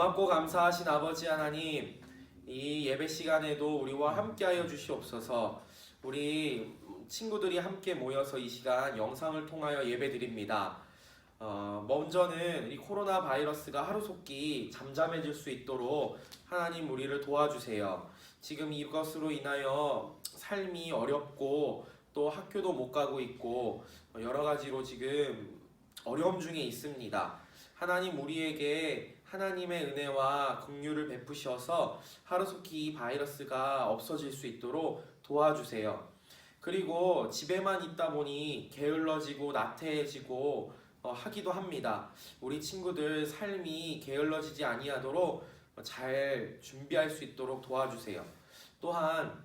고맙고 감사하신 아버지 하나님, 이 예배 시간에도 우리와 함께하여 주시옵소서. 우리 친구들이 함께 모여서 이 시간 영상을 통하여 예배드립니다. 어, 먼저는 이 코로나 바이러스가 하루속히 잠잠해질 수 있도록 하나님 우리를 도와주세요. 지금 이것으로 인하여 삶이 어렵고 또 학교도 못 가고 있고 여러 가지로 지금 어려움 중에 있습니다. 하나님 우리에게 하나님의 은혜와 긍휼을 베푸셔서 하루속히 이 바이러스가 없어질 수 있도록 도와주세요. 그리고 집에만 있다 보니 게을러지고 나태해지고 어, 하기도 합니다. 우리 친구들 삶이 게을러지지 아니하도록 잘 준비할 수 있도록 도와주세요. 또한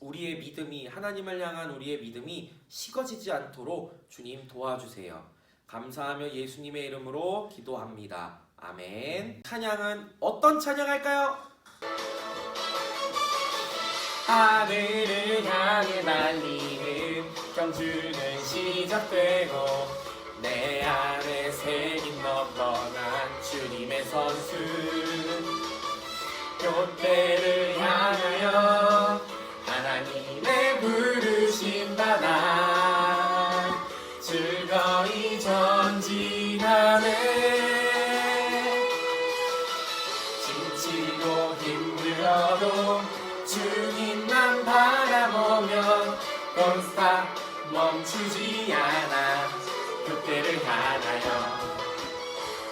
우리의 믿음이 하나님을 향한 우리의 믿음이 식어지지 않도록 주님 도와주세요. 감사하며 예수님의 이름으로 기도합니다. 아멘. 찬양은 어떤 찬양할까요? 하늘을 향해 날리는 경주는 시작되고 내 안에 새긴 뻔뻔한 주님의 선수 교대를 향하여 하나님의 부르심 받아 즐거이 전진하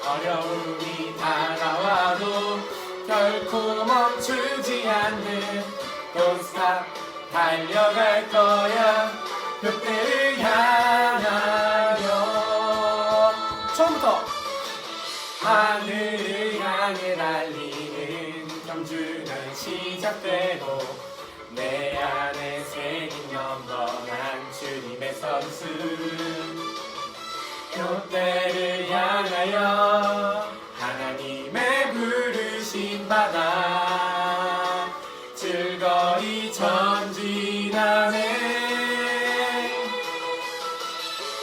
어려움이 다가와도 결코 멈추지 않는 stop 달려갈 거야. 그때를 향하여 처음부터 하늘을 향해 달리는 경주는 시작되고 내 안에 새긴 영원한 주님의 선수 교대를 향하여 하나님의 부르심 받아 즐거이 전진하네.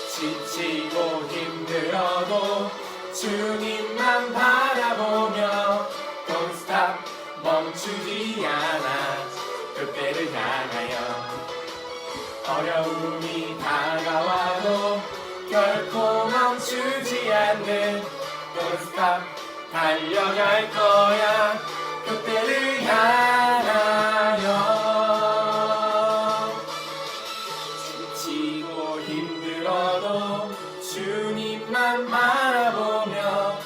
지치고 힘들어도 주님만 바라보며 Don't stop 멈추지 않아. 그때를 향하여 어려움이 않는 stop 달려갈 거야. 그때를 향하여. 지치고 힘들어도 주님만 바라보며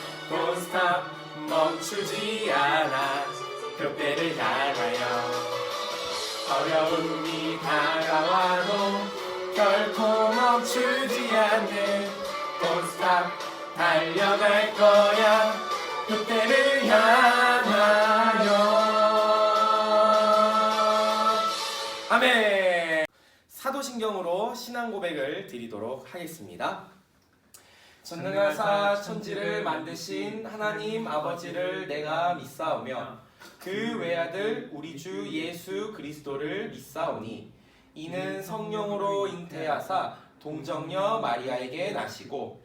stop 멈추지 않아. 그때를 향하여. 어려움이 다가와도 결코 멈추지 않는 stop 달려갈 거야. 그때를 향하여. 아멘. 사도신경으로 신앙 고백을 드리도록 하겠습니다. 전능하사 천지를 만드신 하나님 아버지를 내가 믿사오며 그 외아들 우리 주 예수 그리스도를 믿사오니 이는 성령으로 잉태하사 동정녀 마리아에게 나시고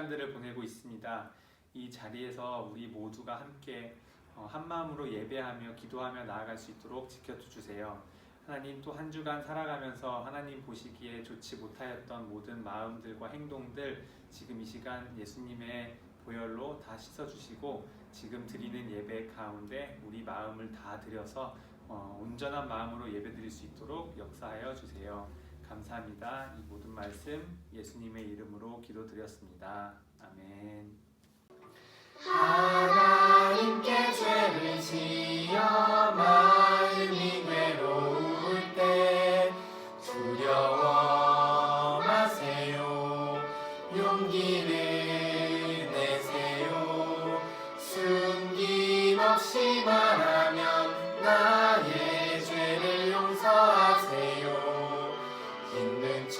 시간들을 보내고 있습니다. 이 자리에서 우리 모두가 함께 어, 한 마음으로 예배하며 기도하며 나아갈 수 있도록 지켜 주세요. 하나님 또 한 주간 살아가면서 하나님 보시기에 좋지 못하였던 모든 마음들과 행동들 지금 이 시간 예수님의 보혈로 다 씻어 주시고 지금 드리는 예배 가운데 우리 마음을 다 드려서 어, 온전한 마음으로 예배드릴 수 있도록 역사하여 주세요. 감사합니다. 이 모든 말씀 예수님의 이름으로 기도드렸습니다. 아멘. 하나님께 죄를 지어 마음이 괴로울 때 두려워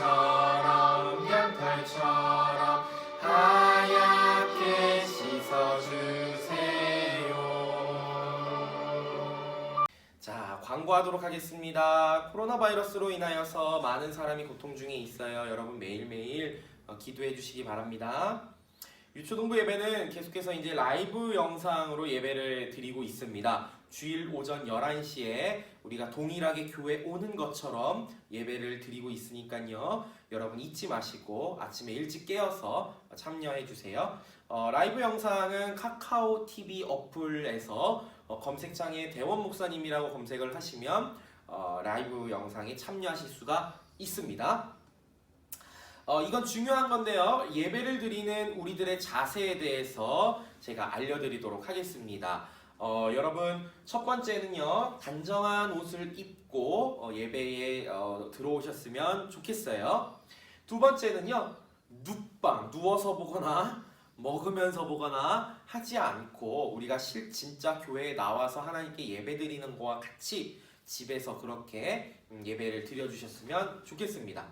흰 눈처럼 양털처럼 하얗게 씻어주세요. 자, 광고하도록 하겠습니다. 코로나 바이러스로 인하여서 많은 사람이 고통 중에 있어요. 여러분 매일매일 어, 기도해 주시기 바랍니다. 유초동부 예배는 계속해서 이제 라이브 영상으로 예배를 드리고 있습니다. 주일 오전 11시에 우리가 동일하게 교회 오는 것처럼 예배를 드리고 있으니까요. 여러분 잊지 마시고 아침에 일찍 깨어서 참여해 주세요. 어, 라이브 영상은 카카오 TV 어플에서 어, 검색창에 대원 목사님이라고 검색을 하시면 어, 라이브 영상에 참여하실 수가 있습니다. 어, 이건 중요한 건데요. 예배를 드리는 우리들의 자세에 대해서 제가 알려드리도록 하겠습니다. 어, 여러분 첫 번째는요 단정한 옷을 입고 어, 예배에 어, 들어오셨으면 좋겠어요. 두 번째는요 눕방 누워서 보거나 먹으면서 보거나 하지 않고 우리가 실 진짜 교회에 나와서 하나님께 예배 드리는 거와 같이 집에서 그렇게 음, 예배를 드려주셨으면 좋겠습니다.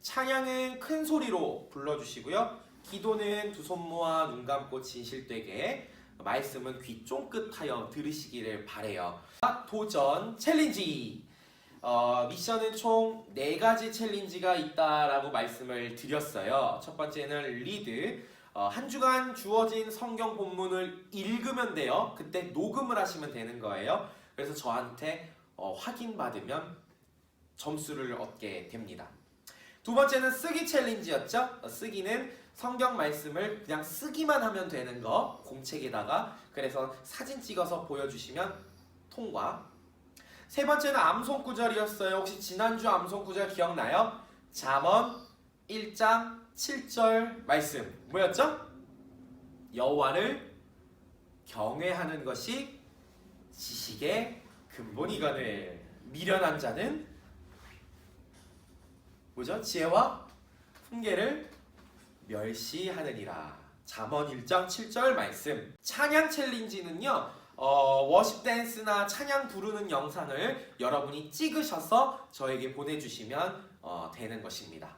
찬양은 큰 소리로 불러주시고요. 기도는 두 손 모아 눈 감고 진실되게 말씀은 귀 쫑긋하여 들으시기를 바래요. 도전 챌린지. 어, 미션은 총 네 가지 챌린지가 있다라고 말씀을 드렸어요. 첫 번째는 리드. 어, 한 주간 주어진 성경 본문을 읽으면 돼요. 그때 녹음을 하시면 되는 거예요. 그래서 저한테 어, 확인받으면 점수를 얻게 됩니다. 두 번째는 쓰기 챌린지였죠. 어, 쓰기는 성경 말씀을 그냥 쓰기만 하면 되는 거 공책에다가 그래서 사진 찍어서 보여주시면 통과. 세 번째는 암송 구절이었어요. 혹시 지난주 암송 구절 기억나요? 잠언 1장 7절 말씀 뭐였죠? 여호와를 경외하는 것이 지식의 근본이거늘 미련한 자는 뭐죠? 지혜와 훈계를 멸시하느니라. 잠언 1장 7절 말씀. 찬양 챌린지는요. 어, 워십 댄스나 찬양 부르는 영상을 여러분이 찍으셔서 저에게 보내주시면 어, 되는 것입니다.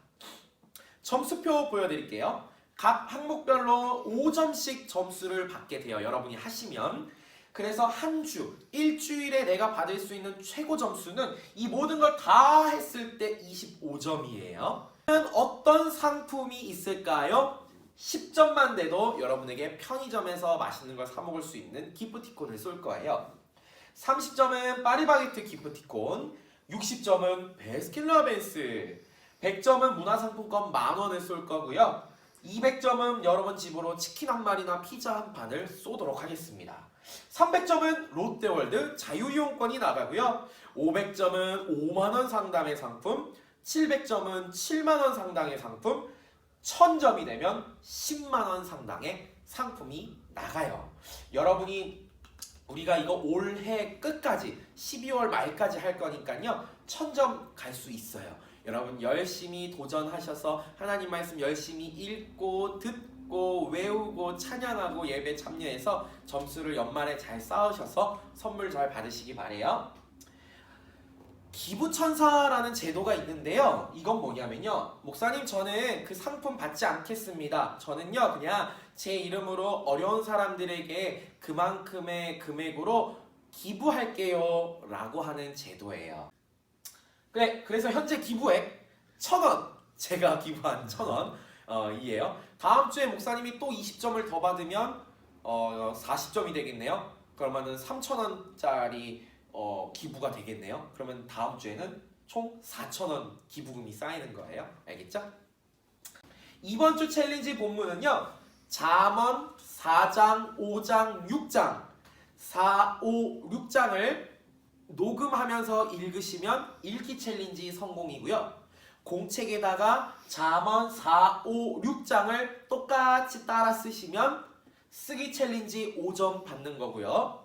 점수표 보여드릴게요. 각 항목별로 5점씩 점수를 받게 돼요. 여러분이 하시면. 그래서 한 주, 일주일에 내가 받을 수 있는 최고 점수는 이 모든 걸 다 했을 때 25점이에요. 어떤 상품이 있을까요? 10점만 돼도 여러분에게 편의점에서 맛있는 걸 사 먹을 수 있는 기프티콘을 쏠 거예요. 30점은 파리바게트 기프티콘, 60점은 베스킨라빈스, 100점은 문화상품권 만 원을 쏠 거고요. 200점은 여러분 집으로 치킨 한 마리나 피자 한 판을 쏘도록 하겠습니다. 300점은 롯데월드 자유이용권이 나가고요. 500점은 5만원 상당의 상품, 700점은 7만원 상당의 상품, 1000점이 되면 10만원 상당의 상품이 나가요. 여러분이 우리가 이거 올해 끝까지 12월 말까지 할 거니까요. 1000점 갈 수 있어요. 여러분 열심히 도전하셔서 하나님 말씀 열심히 읽고 듣고 외우고 찬양하고 예배 참여해서 점수를 연말에 잘 쌓으셔서 선물 잘 받으시기 바래요. 기부천사라는 제도가 있는데요. 이건 뭐냐면요. 목사님 저는 그 상품 받지 않겠습니다. 저는요 그냥 제 이름으로 어려운 사람들에게 그만큼의 금액으로 기부할게요 라고 하는 제도예요. 그래, 그래서 현재 기부액 천원 제가 기부한 천원 어, 이에요. 다음 주에 목사님이 또 20점을 더 받으면 어, 40점이 되겠네요. 그러면은 3,000원짜리 어, 기부가 되겠네요. 그러면 다음 주에는 총 4,000원 기부금이 쌓이는 거예요. 알겠죠? 이번 주 챌린지 본문은요. 잠언 4장, 5장, 6장 4, 5, 6장을 녹음하면서 읽으시면 읽기 챌린지 성공이고요. 공책에다가 잠언 4, 5, 6장을 똑같이 따라 쓰시면 쓰기 챌린지 5점 받는 거고요.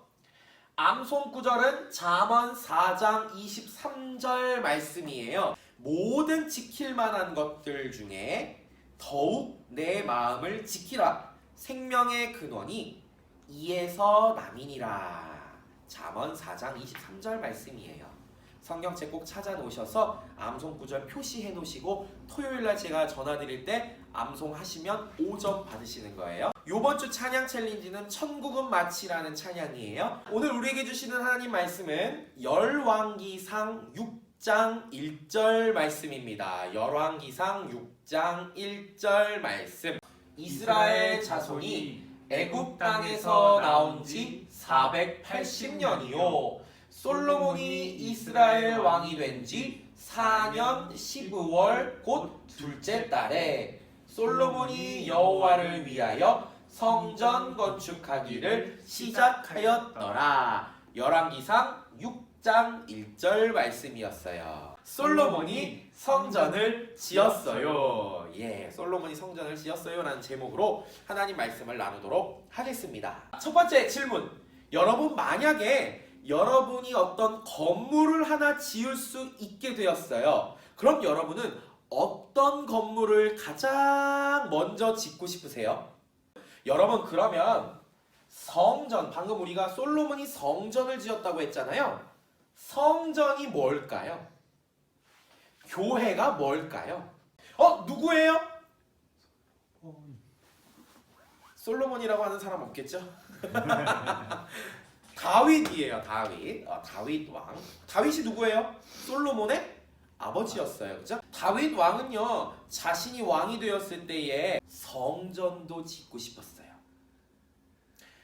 암송 구절은 잠언 4장 23절 말씀이에요. 모든 지킬 만한 것들 중에 더욱 내 마음을 지키라. 생명의 근원이 이에서 남이니라. 잠언 4장 23절 말씀이에요. 성경책 꼭 찾아 놓으셔서 암송 구절 표시해 놓으시고 토요일 날 제가 전화 드릴 때 암송하시면 5점 받으시는 거예요. 요번 주 찬양 챌린지는 천국은 마치라는 찬양이에요. 오늘 우리에게 주시는 하나님 말씀은 열왕기상 6장 1절 말씀입니다. 열왕기상 6장 1절 말씀. 이스라엘 자손이 애굽 땅에서 나온 지 480년이요. 솔로몬이 이스라엘 왕이 된 지 4년 12월 곧 둘째 달에 솔로몬이 여호와를 위하여 성전 건축하기를 시작하였더라. 열왕기상 6장 1절 말씀이었어요. 솔로몬이 성전을 지었어요. 예, 솔로몬이 성전을 지었어요라는 제목으로 하나님 말씀을 나누도록 하겠습니다. 첫 번째 질문. 여러분 만약에 여러분이 어떤 건물을 하나 지을 수 있게 되었어요. 그럼 여러분은 어떤 건물을 가장 먼저 짓고 싶으세요? 여러분 그러면 성전 방금 우리가 솔로몬이 성전을 지었다고 했잖아요. 성전이 뭘까요? 교회가 뭘까요? 어 누구예요? 솔로몬이라고 하는 사람 없겠죠? 다윗이에요, 다윗. 어, 다윗 왕. 다윗이 누구예요? 솔로몬의 아버지였어요. 그죠? 다윗 왕은요, 자신이 왕이 되었을 때에 성전도 짓고 싶었어요.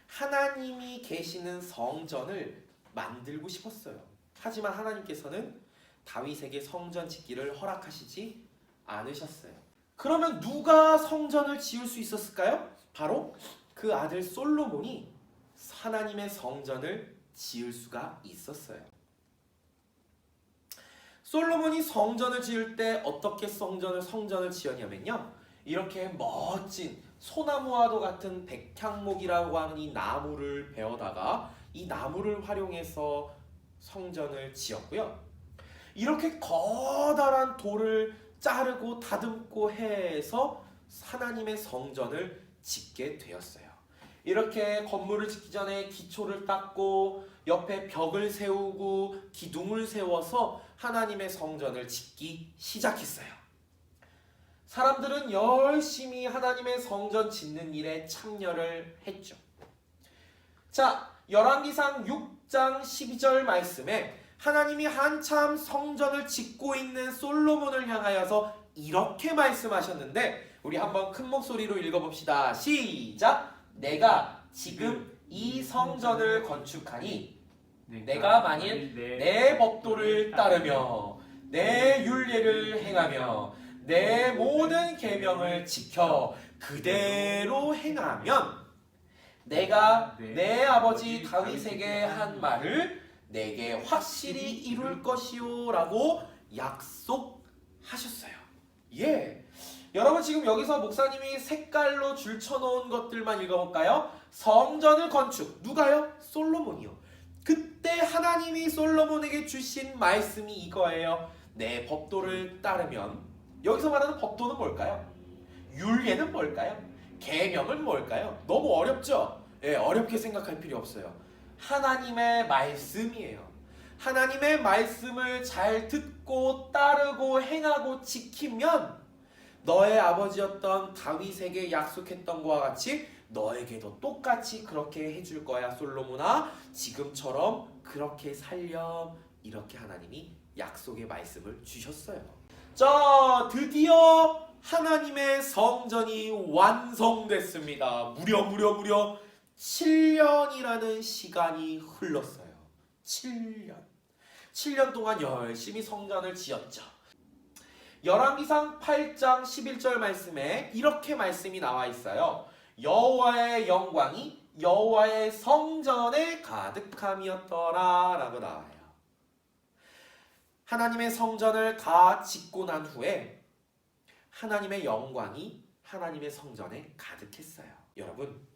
하나님이 계시는 성전을 만들고 싶었어요. 하지만 하나님께서는 다윗에게 성전 짓기를 허락하시지 않으셨어요. 그러면 누가 성전을 지을 수 있었을까요? 바로 그 아들 솔로몬이 하나님의 성전을 지을 수가 있었어요. 솔로몬이 성전을 지을 때 어떻게 성전을 성전을 지었냐면요. 이렇게 멋진 소나무와도 같은 백향목이라고 하는 이 나무를 베어다가 이 나무를 활용해서 성전을 지었고요. 이렇게 커다란 돌을 자르고 다듬고 해서 하나님의 성전을 짓게 되었어요. 이렇게 건물을 짓기 전에 기초를 닦고 옆에 벽을 세우고 기둥을 세워서 하나님의 성전을 짓기 시작했어요. 사람들은 열심히 하나님의 성전 짓는 일에 참여를 했죠. 자, 열왕기상 6장 12절 말씀에 하나님이 한참 성전을 짓고 있는 솔로몬을 향하여서 이렇게 말씀하셨는데 우리 한번 큰 목소리로 읽어봅시다. 시작. 내가 지금 이 성전을 건축하니 내가 만일 내 법도를 따르며 내 율례를 행하며 내 모든 계명을 지켜 그대로 행하면 내가 내 아버지 다윗에게 한 말을 내게 확실히 이룰 것이요라고 약속하셨어요. 예. 여러분 지금 여기서 목사님이 색깔로 줄쳐놓은 것들만 읽어볼까요? 성전을 건축 누가요? 솔로몬이요. 그때 하나님이 솔로몬에게 주신 말씀이 이거예요. 내 법도를 따르면 여기서 말하는 법도는 뭘까요? 율례는 뭘까요? 계명은 뭘까요? 너무 어렵죠? 예, 어렵게 생각할 필요 없어요. 하나님의 말씀이에요. 하나님의 말씀을 잘 듣고 따르고 행하고 지키면 너의 아버지였던 다윗에게 약속했던 것과 같이 너에게도 똑같이 그렇게 해줄 거야 솔로몬아 지금처럼 그렇게 살렴 이렇게 하나님이 약속의 말씀을 주셨어요. 자 드디어 하나님의 성전이 완성됐습니다. 무려 무려 무려 7년이라는 시간이 흘렀어요. 7년. 7년 동안 열심히 성전을 지었죠. 열왕기상 8장 11절 말씀에 이렇게 말씀이 나와 있어요. 여호와의 영광이 여호와의 성전에 가득함이었더라라고 나와요. 하나님의 성전을 다 짓고 난 후에 하나님의 영광이 하나님의 성전에 가득했어요. 여러분,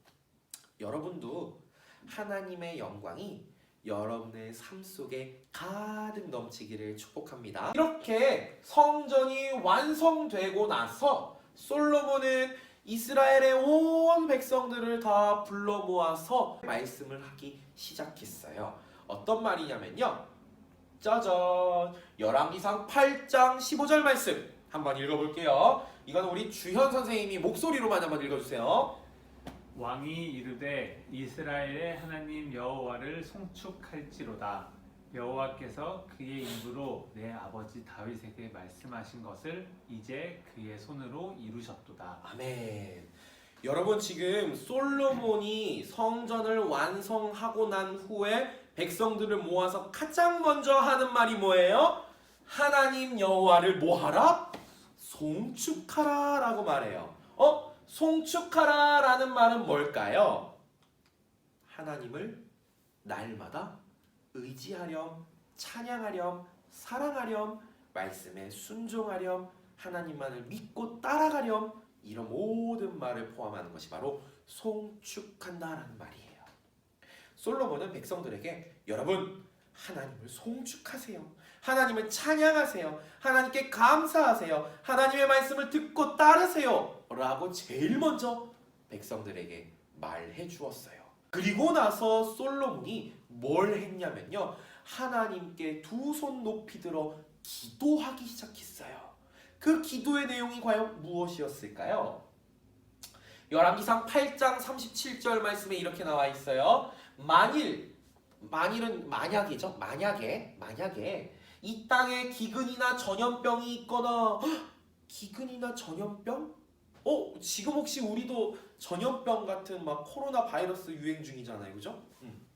여러분도 하나님의 영광이 여러분의 삶 속에 가득 넘치기를 축복합니다. 이렇게 성전이 완성되고 나서 솔로몬은 이스라엘의 온 백성들을 다 불러 모아서 말씀을 하기 시작했어요. 어떤 말이냐면요. 짜잔. 열왕기상 8장 15절 말씀 한번 읽어 볼게요. 이건 우리 주현 선생님이 목소리로만 한번 읽어 주세요. 왕이 이르되 이스라엘의 하나님 여호와를 송축할지로다 여호와께서 그의 입으로 내 아버지 다윗에게 말씀하신 것을 이제 그의 손으로 이루셨도다 아멘. 여러분 지금 솔로몬이 성전을 완성하고 난 후에 백성들을 모아서 가장 먼저 하는 말이 뭐예요? 하나님 여호와를 뭐하라? 송축하라라고 말해요. 어? 송축하라 라는 말은 뭘까요? 하나님을 날마다 의지하렴, 찬양하렴, 사랑하렴, 말씀에 순종하렴, 하나님만을 믿고 따라가렴 이런 모든 말을 포함하는 것이 바로 송축한다라는 말이에요. 솔로몬은 백성들에게 여러분 하나님을 송축하세요. 하나님을 찬양하세요. 하나님께 감사하세요. 하나님의 말씀을 듣고 따르세요. 라고 제일 먼저 백성들에게 말해 주었어요. 그리고 나서 솔로몬이 뭘 했냐면요. 하나님께 두 손 높이 들어 기도하기 시작했어요. 그 기도의 내용이 과연 무엇이었을까요? 열왕기상 8장 37절 말씀에 이렇게 나와 있어요. 만일 만일은 만약이죠. 만약에 만약에 이 땅에 기근이나 전염병이 있거나 헉, 기근이나 전염병? 어 지금 혹시 우리도 전염병 같은 막 코로나 바이러스 유행 중이잖아요, 그죠? 음.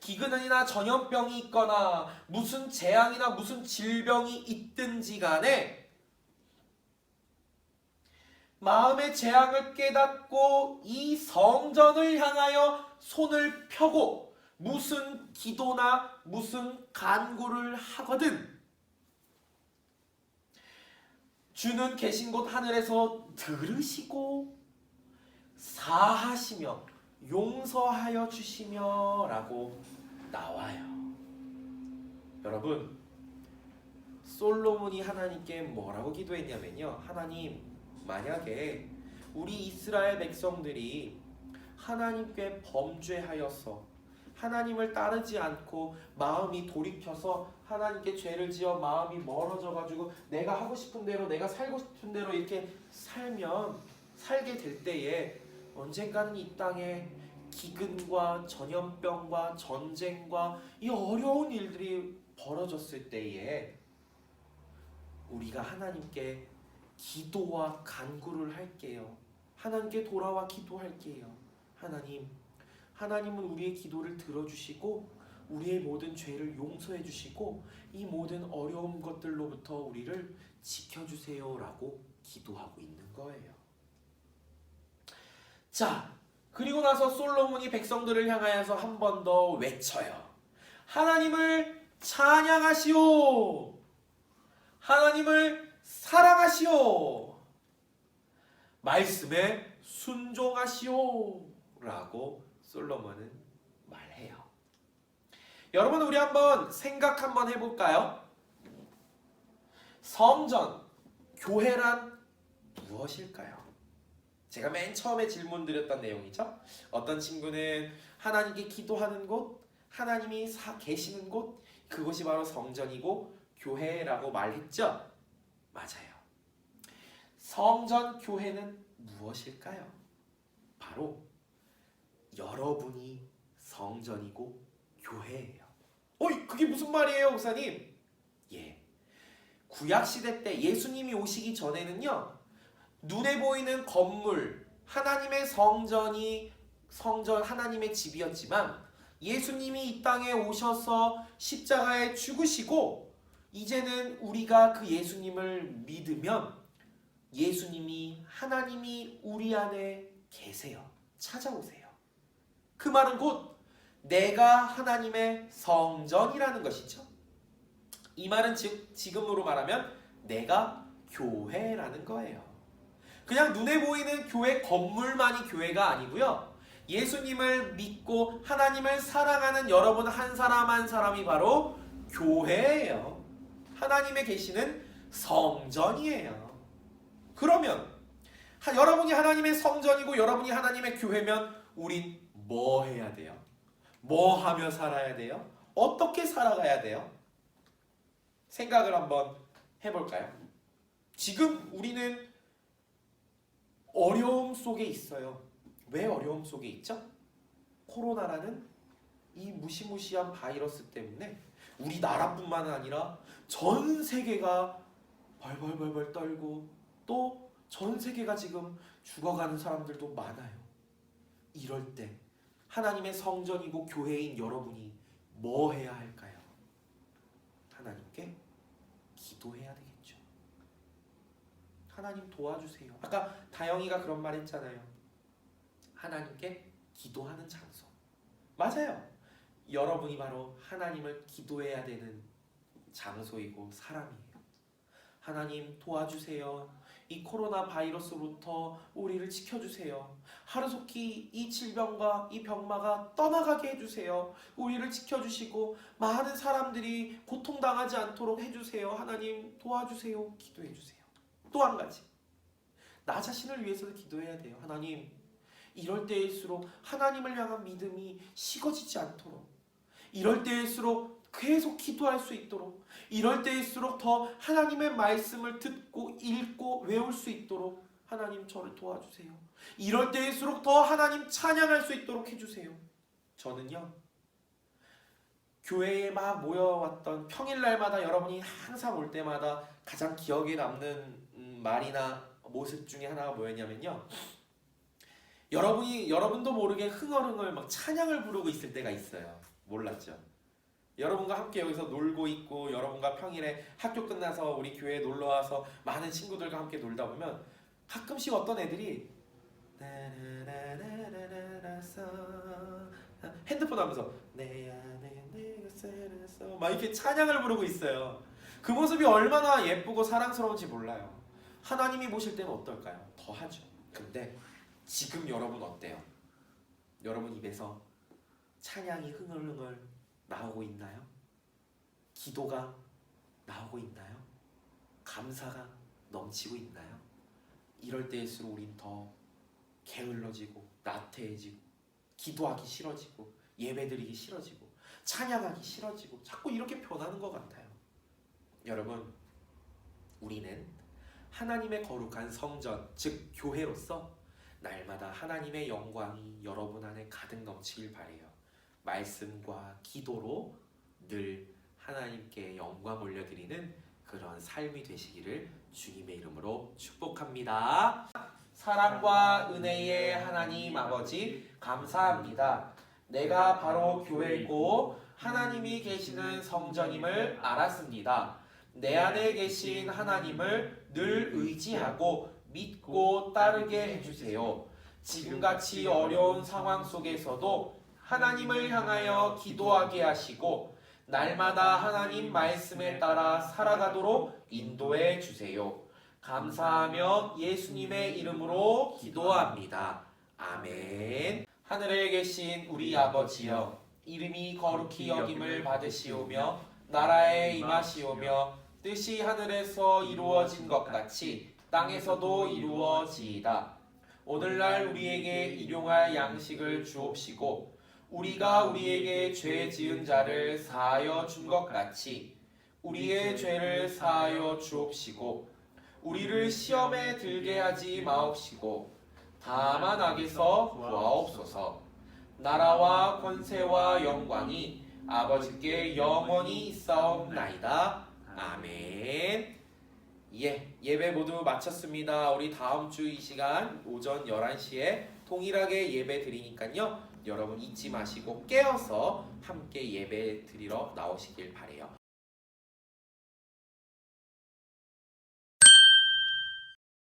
기근이나 전염병이 있거나 무슨 재앙이나 무슨 질병이 있든지 간에 마음의 재앙을 깨닫고 이 성전을 향하여 손을 펴고 무슨 기도나 무슨 간구를 하거든 주는 계신 곳 하늘에서 들으시고 사하시며 용서하여 주시며 라고 나와요. 여러분 솔로몬이 하나님께 뭐라고 기도했냐면요. 하나님 만약에 우리 이스라엘 백성들이 하나님께 범죄하여서 하나님을 따르지 않고 마음이 돌이켜서 하나님께 죄를 지어 마음이 멀어져 가지고 내가 하고 싶은 대로 내가 살고 싶은 대로 이렇게 살면 살게 될 때에 언젠가는 이 땅에 기근과 전염병과 전쟁과 이 어려운 일들이 벌어졌을 때에 우리가 하나님께 기도와 간구를 할게요. 하나님께 돌아와 기도할게요. 하나님, 하나님은 우리의 기도를 들어주시고 우리의 모든 죄를 용서해 주시고 이 모든 어려운 것들로부터 우리를 지켜주세요라고 기도하고 있는 거예요. 자, 그리고 나서 솔로몬이 백성들을 향하여서 한 번 더 외쳐요. 하나님을 찬양하시오. 하나님을 사랑하시오. 말씀에 순종하시오. 라고 솔로몬은 말해요. 여러분 우리 한번 생각 한번 해볼까요? 성전, 교회란 무엇일까요? 제가 맨 처음에 질문 드렸던 내용이죠. 어떤 친구는 하나님께 기도하는 곳, 하나님이 사 계시는 곳, 그것이 바로 성전이고 교회라고 말했죠? 맞아요. 성전 교회는 무엇일까요? 바로 여러분이 성전이고 교회예요. 어이, 그게 무슨 말이에요, 목사님? 예. 구약 시대 때 예수님이 오시기 전에는요. 눈에 보이는 건물, 하나님의 성전이 성전 하나님의 집이었지만 예수님이 이 땅에 오셔서 십자가에 죽으시고 이제는 우리가 그 예수님을 믿으면 예수님이 하나님이 우리 안에 계세요. 찾아오세요. 그 말은 곧 내가 하나님의 성전이라는 것이죠. 이 말은 즉 지금으로 말하면 내가 교회라는 거예요. 그냥 눈에 보이는 교회 건물만이 교회가 아니고요. 예수님을 믿고 하나님을 사랑하는 여러분 한 사람 한 사람이 바로 교회예요. 하나님의 계시는 성전이에요. 그러면 하- 여러분이 하나님의 성전이고 여러분이 하나님의 교회면 우린 뭐 해야 돼요? 뭐 하며 살아야 돼요? 어떻게 살아가야 돼요? 생각을 한번 해볼까요? 지금 우리는 어려움 속에 있어요. 왜 어려움 속에 있죠? 코로나라는 이 무시무시한 바이러스 때문에 우리 나라뿐만 아니라 전 세계가 벌벌벌벌 떨고 또 전 세계가 지금 죽어가는 사람들도 많아요. 이럴 때 하나님의 성전이고 교회인 여러분이 뭐 해야 할까요? 하나님께 기도해야 되겠죠. 하나님 도와주세요. 아까 다영이가 그런 말 했잖아요. 하나님께 기도하는 장소. 맞아요. 여러분이 바로 하나님을 기도해야 되는 장소이고 사람이에요. 하나님 도와주세요. 이 코로나 바이러스로부터 우리를 지켜주세요. 하루속히 이 질병과 이 병마가 떠나가게 해주세요. 우리를 지켜주시고 많은 사람들이 고통당하지 않도록 해주세요. 하나님 도와주세요. 기도해주세요. 또 한 가지. 나 자신을 위해서도 기도해야 돼요. 하나님, 이럴 때일수록 하나님을 향한 믿음이 식어지지 않도록, 이럴 때일수록 계속 기도할 수 있도록, 이럴 때일수록 더 하나님의 말씀을 듣고 읽고 외울 수 있도록 하나님 저를 도와주세요. 이럴 때일수록 더 하나님 찬양할 수 있도록 해주세요. 저는요, 교회에 막 모여왔던 평일날마다 여러분이 항상 올 때마다 가장 기억에 남는 음, 말이나 모습 중에 하나가 뭐였냐면요. 여러분이 여러분도 모르게 흥얼흥얼 막 찬양을 부르고 있을 때가 있어요. 몰랐죠? 여러분과 함께 여기서 놀고 있고 여러분과 평일에 학교 끝나서 우리 교회에 놀러 와서 많은 친구들과 함께 놀다 보면 가끔씩 어떤 애들이 핸드폰 하면서 내 안에 내가 살아서 막 이렇게 찬양을 부르고 있어요. 그 모습이 얼마나 예쁘고 사랑스러운지 몰라요. 하나님이 보실 때는 어떨까요? 더 하죠. 근데 지금 여러분 어때요? 여러분 입에서 찬양이 흥얼흥얼 나오고 있나요? 기도가 나오고 있나요? 감사가 넘치고 있나요? 이럴 때일수록 우린 더 게을러지고 나태해지고 기도하기 싫어지고 예배드리기 싫어지고 찬양하기 싫어지고 자꾸 이렇게 변하는 것 같아요. 여러분, 우리는 하나님의 거룩한 성전, 즉 교회로서 날마다 하나님의 영광이 여러분 안에 가득 넘치길 바래요. 말씀과 기도로 늘 하나님께 영광 올려드리는 그런 삶이 되시기를 주님의 이름으로 축복합니다. 사랑과 은혜의 하나님 아버지 감사합니다. 내가 바로 교회고 하나님이 계시는 성전임을 알았습니다. 내 안에 계신 하나님을 늘 의지하고 믿고 따르게 해주세요. 지금같이 어려운 상황 속에서도 하나님을 향하여 기도하게 하시고 날마다 하나님 말씀에 따라 살아가도록 인도해 주세요. 감사하며 예수님의 이름으로 기도합니다. 아멘. 하늘에 계신 우리 아버지여, 이름이 거룩히 여김을 받으시오며, 나라에 임하시오며, 뜻이 하늘에서 이루어진 것 같이 땅에서도 이루어지이다. 오늘날 우리에게 일용할 양식을 주옵시고, 우리가 우리에게 죄 지은 자를 사하여 준 것 같이 우리의 죄를 사하여 주옵시고 우리를 시험에 들게 하지 마옵시고 다만 악에서 구하옵소서. 나라와 권세와 영광이 아버지께 영원히 있사옵나이다. 아멘. 예 예배 모두 마쳤습니다. 우리 다음 주 이 시간 오전 11시에 동일하게 예배 드리니까요 여러분 잊지 마시고 깨어서 함께 예배 드리러 나오시길 바래요